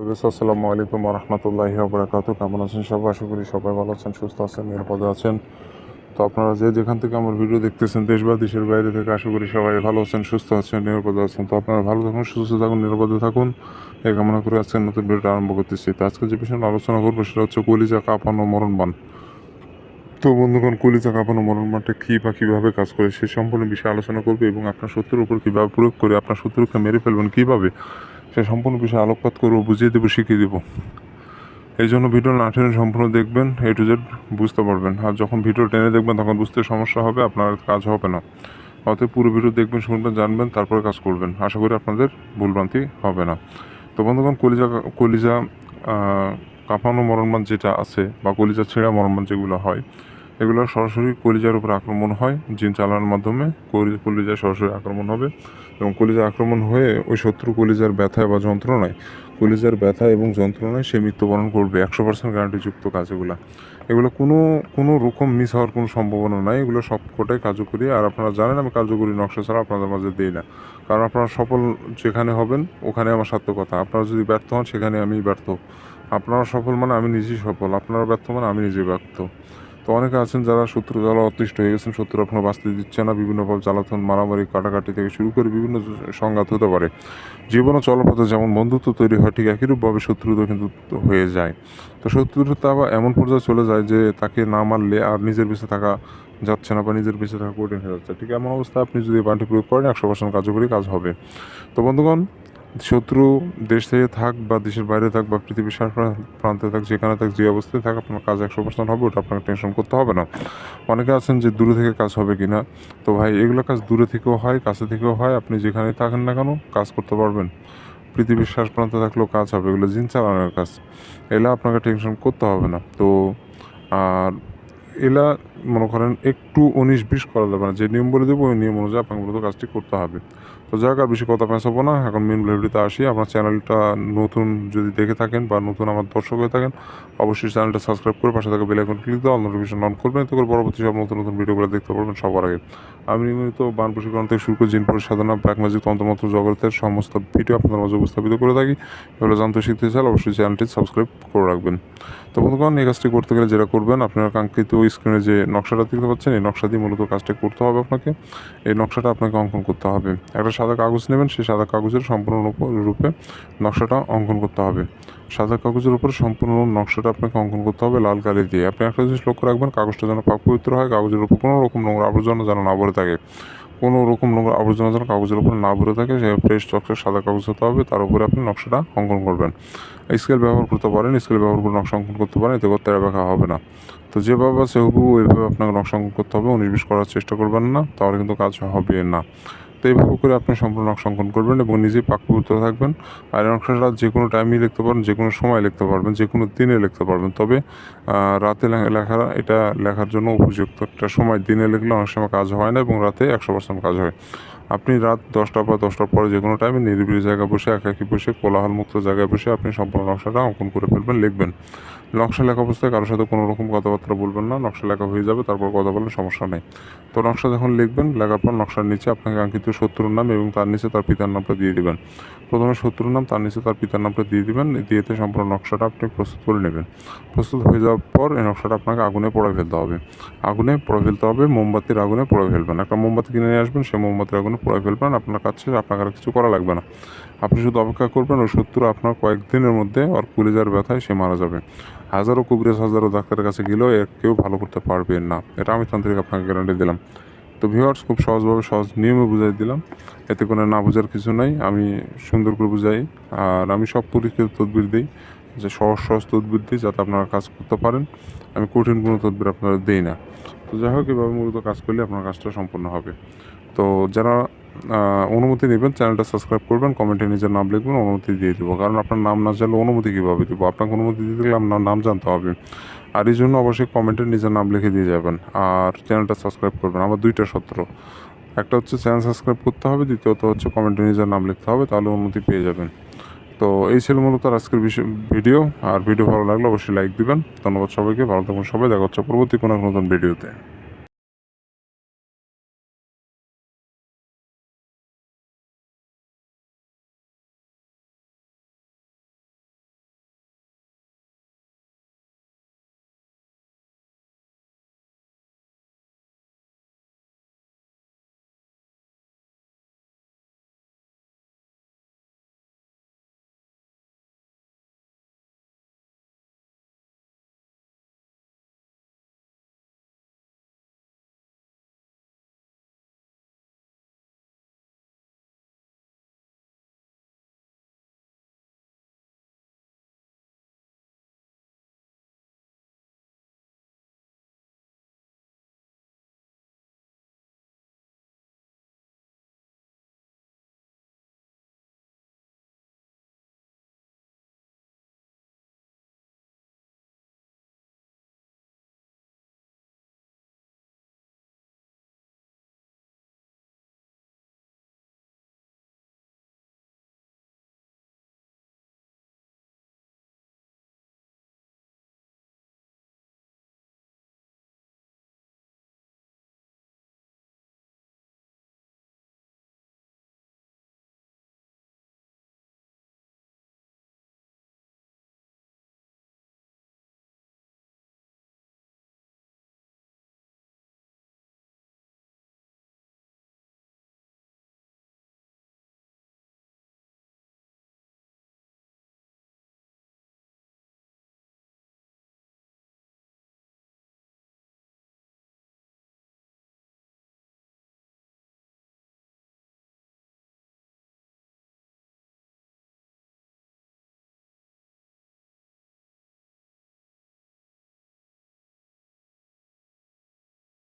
আসসালামু আলাইকুম রহমতুল্লাহি বরাকাত কেমন আছেন সবাই? আশা করি সবাই ভালো আছেন, সুস্থ আছেন, নিরাপদে আছেন। তো আপনারা যে যেখান থেকে আমার ভিডিও দেখতেছেন, দেশ বা দেশের বাইরে থেকে, আশা করি সবাই ভালো আছেন, সুস্থ আছেন, নিরাপদে আছেন। তো আপনারা ভালো থাকুন, সুস্থ থাকুন, নিরাপদে থাকুন। এই কামনা করে আজকের নতুন ভিডিওটা আরম্ভ করতেছি। তো আজকে যে বিষয়ে আলোচনা করব, সেটা হচ্ছে কলিজা কাঁপানো মরণবান তো বন্ধুগণ, কলিজা কাঁপানো মরণবানটা কী বা কীভাবে কাজ করে, সে সম্পূর্ণ বিষয়ে আলোচনা করবে এবং আপনার শত্রুর উপর কীভাবে প্রয়োগ করে, আপনার শত্রুকে মেরে ফেলবেন কীভাবে সে সম্পূর্ণ বিষয়ে আলোকপাত করব, বুঝিয়ে দেবো, শিখিয়ে দেবো। এই জন্য ভিডিও না টেনে সম্পূর্ণ দেখবেন এ টু জেড বুঝতে পারবেন। আর যখন ভিডিও টেনে দেখবেন, তখন বুঝতে সমস্যা হবে, আপনার কাজ হবে না। অতএব পুরো ভিডিও দেখবেন, শুনবেন, জানবেন, তারপরে কাজ করবেন। আশা করি আপনাদের ভুলভ্রান্তি হবে না। তো বন্ধুগণ, কলিজা কলিজা কাঁপানো মরণমান যেটা আছে, বা কলিজা ছেঁড়া মরণমান যেগুলো হয় এগুলো সরাসরি কলিজার উপর আক্রমণ হয়, জিন চালানোর মাধ্যমে কলি- কলিজায় সরাসরি আক্রমণ হবে এবং কলিজা আক্রমণ হয়ে ওই শত্রু কলিজার ব্যথায় বা যন্ত্রণায়, কলিজার ব্যথা এবং যন্ত্রণায় সে মৃত্যুবরণ করবে, একশো পার্সেন্ট গ্যারান্টিযুক্ত কাজ এগুলো এগুলো কোনো কোনো রকম মিস হওয়ার কোনো সম্ভাবনা নাই, এগুলো সব কটাই কার্যকরী। আর আপনারা জানেন আমি কার্যকরী নকশা ছাড়া আপনাদের মাঝে দিই না। কারণ আপনারা সফল যেখানে হবেন, ওখানে আমার সার্থকতা। আপনারা যদি ব্যর্থ হন, সেখানে আমি ব্যর্থ। আপনারা সফল মানে আমি নিজেই সফল। আপনারা ব্যর্থ মানে আমি নিজে ব্যর্থ। তো অনেকে আছেন যারা শত্রু জ্বালা অতিষ্ঠ হয়ে গেছেন শত্রু আপনার বাঁচতে দিচ্ছে না। বিভিন্নভাবে জ্বালাতন, মারামারি, কাটাকাটি থেকে শুরু করে বিভিন্ন সংঘাত হতে পারে। জীবন চলপথে যেমন বন্ধুত্ব তৈরি হয়, ঠিক একইরূপভাবে শত্রুতা কিন্তু হয়ে যায়। তো শত্রুতা আবার এমন পর্যায়ে চলে যায় যে তাকে না মারলে আর নিজের বেঁচে থাকা যাচ্ছে না বা নিজের বেঁচে থাকা কঠিন হয়ে যাচ্ছে। ঠিক এমন অবস্থায় আপনি যদি বান্টি প্রয়োগ করেন, একশো পার্সেন্ট কার্যকরী কাজ হবে। তো বন্ধুগণ শত্রু দেশ থেকে থাক বা দেশের বাইরে থাক বা পৃথিবীর সার প্রান্তে থাক, যেখানে থাক, যে অবস্থায় থাক, আপনার কাজ একশো পার্সেন্ট হবে, ওটা আপনাকে টেনশন করতে হবে না। অনেকে আছেন যে দূরে থেকে কাজ হবে কি না তো ভাই, এগুলো কাজ দূরে থেকেও হয়, কাছে থেকেও হয়, আপনি যেখানে থাকেন না কেন, কাজ করতে পারবেন। পৃথিবীর শ্বাস প্রান্তে থাকলেও কাজ হবে, এগুলো জিন চালানোর কাজ। এলা আপনাকে টেনশন করতে হবে না। তো, আর এলা মনে করেন, একটু উনিশ বিশ করা যাবে না। যে নিয়ম বলে দেবো, ওই নিয়ম অনুযায়ী আপনাকে মূলত কাজটি করতে হবে। তো যাক, আর বেশি কথা পেঁচাবো না। এখন মেন ভিডিওতে আসি। আপনার চ্যানেলটা নতুন যদি দেখে থাকেন বা নতুন আমার দর্শক হয়ে থাকেন, অবশ্যই চ্যানেলটা সাবস্ক্রাইব করে পাশে থাকা বেল আইকন ক্লিক দিয়ে নোটিফিকেশন অন করবেন। এতে করে পরবর্তী সব নতুন নতুন ভিডিওগুলো দেখতে পারবেন সবার আগে। আমি নিয়মিত বান প্রশিক্ষণ থেকে শুরু করে জিন পরিসাধনা ব্ল্যাক ম্যাজিক তন্ত্রমন্ত্র জগতের সমস্ত ভিডিও আপনাদের মাঝে উপস্থাপিত করে থাকি। এগুলো জানতে শিখতে চান অবশ্যই চ্যানেলটি সাবস্ক্রাইব করে রাখবেন। তো বন্ধুগণ, এই কাজটি করতে গেলে যেটা করবেন, আপনারা কাঙ্ক্ষিত স্ক্রিনে যে নকশাটা দেখতে পাচ্ছেন, এই নকশা দিয়ে মূলত কাজটা করতে হবে আপনাকে। এই নকশাটা আপনাকে অঙ্কন করতে হবে। একটা সাদা কাগজ নেবেন, সেই সাদা কাগজের সম্পূর্ণ রূপে নকশাটা অঙ্কন করতে হবে। সাদা কাগজের উপর সম্পূর্ণ নকশাটা আপনাকে অঙ্কন করতে হবে লাল কালি দিয়ে। আপনি একটা জিনিস লক্ষ্য রাখবেন, কাগজটা যেন পাক পবিত্র হয়, কাগজের উপর কোনো রকম নোংরা আবর্জনা যেন না ভরে থাকে। কোনো রকম নোংরা আবর্জনা যেন কাগজের উপর না ভরে থাকে সে ফ্রেশ চকচক সাদা কাগজ হতে হবে, তার উপরে আপনি নকশাটা অঙ্কন করবেন। স্কেল ব্যবহার করতে পারেন স্কেল ব্যবহার করে নকশা অঙ্কন করতে পারেন, এতে করতে ব্যাখ্যা হবে না। তো যেভাবে আছে হুবু ওইভাবে আপনাকে নকশা অঙ্কন করতে হবে, উনিশ বিশ করার চেষ্টা করবেন না, তাহলে কিন্তু কাজ হবে না। তো এইভাবে করে আপনি সম্পূর্ণ নকশা অঙ্কন করবেন এবং নিজেই পাকপুত্র থাকবেন। আর নকশাটা যে কোনো টাইমেই লিখতে পারবেন, যে কোনো সময় লিখতে পারবেন, যে কোনো দিনে লিখতে পারবেন। তবে রাতে লেখা এটা লেখার জন্য উপযুক্ত একটা সময়। দিনে লিখলে অনেক সময় কাজ হয় না এবং রাতে একশো পার্সেন্ট কাজ হয়। আপনি রাত দশটা বা দশটার পরে যে কোনো টাইমে নিরিবিলি জায়গায় বসে, একাকি বসে কোলাহল মুক্ত জায়গায় বসে আপনি সম্পূর্ণ নকশাটা অঙ্কন করে ফেলবেন, লিখবেন। নকশা লেখা অবস্থায় কারোর সাথে কোনো রকম কথাবার্তা বলবেন না, নকশা লেখা হয়ে যাবে, তারপর কথা বললে সমস্যা নেই। তো নকশা যখন লিখবেন, লেখার পর নকশার নিচে আপনাকে আঙ্কিত শত্রুর নাম এবং তার নিচে তার পিতার নামটা দিয়ে দিবেন। প্রথমে শত্রুর নাম, তার নিচে তার পিতার নামটা দিয়ে দিবেন দিয়েতে সম্পূর্ণ নকশাটা আপনি প্রস্তুত করে নেবেন। প্রস্তুত হয়ে যাওয়ার পর এই নকশাটা আপনাকে আগুনে পড়ে ফেলতে হবে। আগুনে পড়ে ফেলতে হবে, মোমবাতির আগুনে পড়ে ফেলবেন। একটা মোমবাতি কিনে নিয়ে আসবেন, সেই মোমবাতির আগুনে পড়ে ফেলবেন, আপনার কাছে আপনাকে আর কিছু করা লাগবে না। আপনি শুধু অপেক্ষা করবেন শত্রু আপনার কয়েকদিনের মধ্যে ওর কুলিজার ব্যথায় সে মারা যাবে। হাজারো কুবরেজ হাজারো ডাক্তারের কাছে গেলেও এর কেউ ভালো করতে পারবেন না। এটা আমি তান্ত্রিক আপনাকে গ্যারান্টি দিলাম। তো ভিউয়ার্স খুব সহজভাবে সহজ নিয়মে বুঝাই দিলাম। এতে কোনো না বোঝার কিছু নাই। আমি সুন্দর করে বুঝাই। আর আমি সব পরীক্ষিত তদবির দিই, যে সহজ সহজ তদবির দিই, যাতে আপনারা কাজ করতে পারেন। আমি কঠিন কোনো তদবির আপনারা দিই না। তো যাই হোক, এভাবে মূলত কাজ করলে আপনার কাজটা সম্পূর্ণ হবে। তো যারা অনুমতি নেবেন, চ্যানেলটা সাবস্ক্রাইব করবেন, কমেন্টে নিজের নাম লিখবেন, অনুমতি দিয়ে দেবো। কারণ আপনার নাম না জানলে অনুমতি কীভাবে দেবো? আপনাকে অনুমতি দিতে গেলে আপনার নাম জানতে হবে। আর এই জন্য অবশ্যই কমেন্টে নিজের নাম লিখে দিয়ে যাবেন। আর চ্যানেলটা সাবস্ক্রাইব করবেন। আমার দুইটা সত্র। একটা হচ্ছে চ্যানেল সাবস্ক্রাইব করতে হবে, দ্বিতীয়ত হচ্ছে কমেন্টে নিজের নাম লিখতে হবে, তাহলে অনুমতি পেয়ে যাবেন। তো এই ছিল মূলত আজকের ভিডিও। আর ভিডিও ভালো লাগলে অবশ্যই লাইক দিবেন। ধন্যবাদ সবাইকে। ভালো থাকুন সবাই। দেখা হচ্ছে পরবর্তী কোনো নতুন ভিডিওতে।